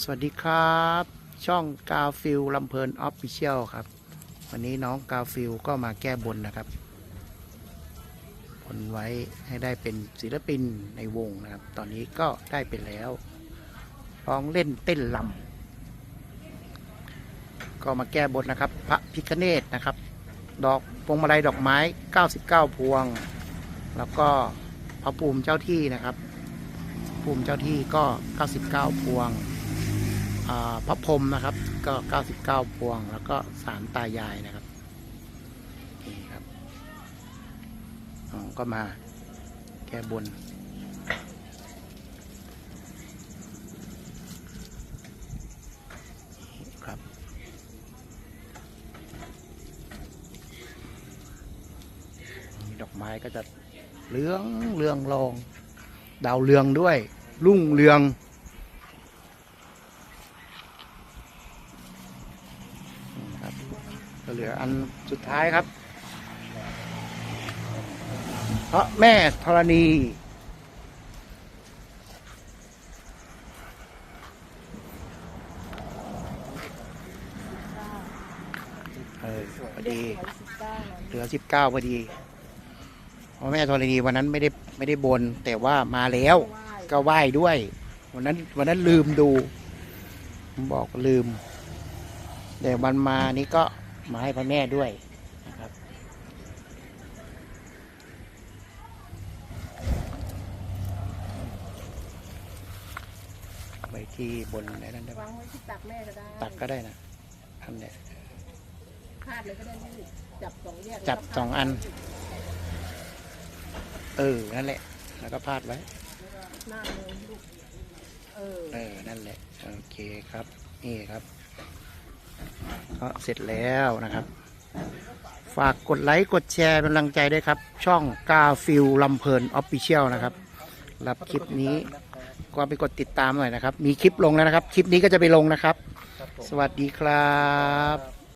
สวัสดีครับ ช่องกาฟิลลำเพลินออฟฟิเชียลครับ วันนี้น้องกาฟิลก็มาแก้บนนะครับบนไว้ให้ได้เป็นศิลปินในวงนะครับ ตอนนี้ก็ได้เป็นแล้วร้องเล่นเต้นลำก็มาแก้บนนะครับ พระพิคเนตนะครับ ดอกพวงมาลัยดอกไม้ 99 พวง แล้วก็พระภูมิเจ้าที่นะครับ ภูมิเจ้าที่ก็ 99 พวงอ่า พระพรมนะครับ ก็ 99 พวง แล้วก็สารตายายนะครับนี่ครับอ๋อก็มาแก้บนครับ ดอกไม้ก็จะเหลืองเรืองรอง ดาวเรืองด้วย รุ่งเรือง ครับก็ เหลืออันสุดท้ายครับ เพราะแม่ธรณี เออพอดี เหลือสิบเก้าพอดีเพราะแม่ธรณีวันนั้นไม่ได้ไม่ได้บน แต่ว่ามาแล้ว ก็ไหว้ด้วย วันนั้นวันนั้นลืมดู บอกลืม แต่วันมานี้ก็ มาให้พระแม่ด้วยนะครับไปที่บนไหนนั่นได้วางไว้ที่ตักแม่ก็ได้ตักก็ได้นะอันเนี้ย พาดเลยก็ได้นี่จับสองแยกจับสองอัน เออ นั่นแหละ แล้วก็พาดไว้ หน้าเลยลูกเออ เออ นั่นแหละ โอเคครับ นี่ครับ ก็เสร็จแล้วนะครับ ฝากกดไลค์กดแชร์เป็นกำลังใจด้วยครับ ช่องกาฟิลลำเพลินออฟฟิเชียลนะครับ รับคลิปนี้ก็ไปกดติดตามหน่อยนะครับ มีคลิปลงแล้วนะครับ คลิปนี้ก็จะไปลงนะครับ สวัสดีครับ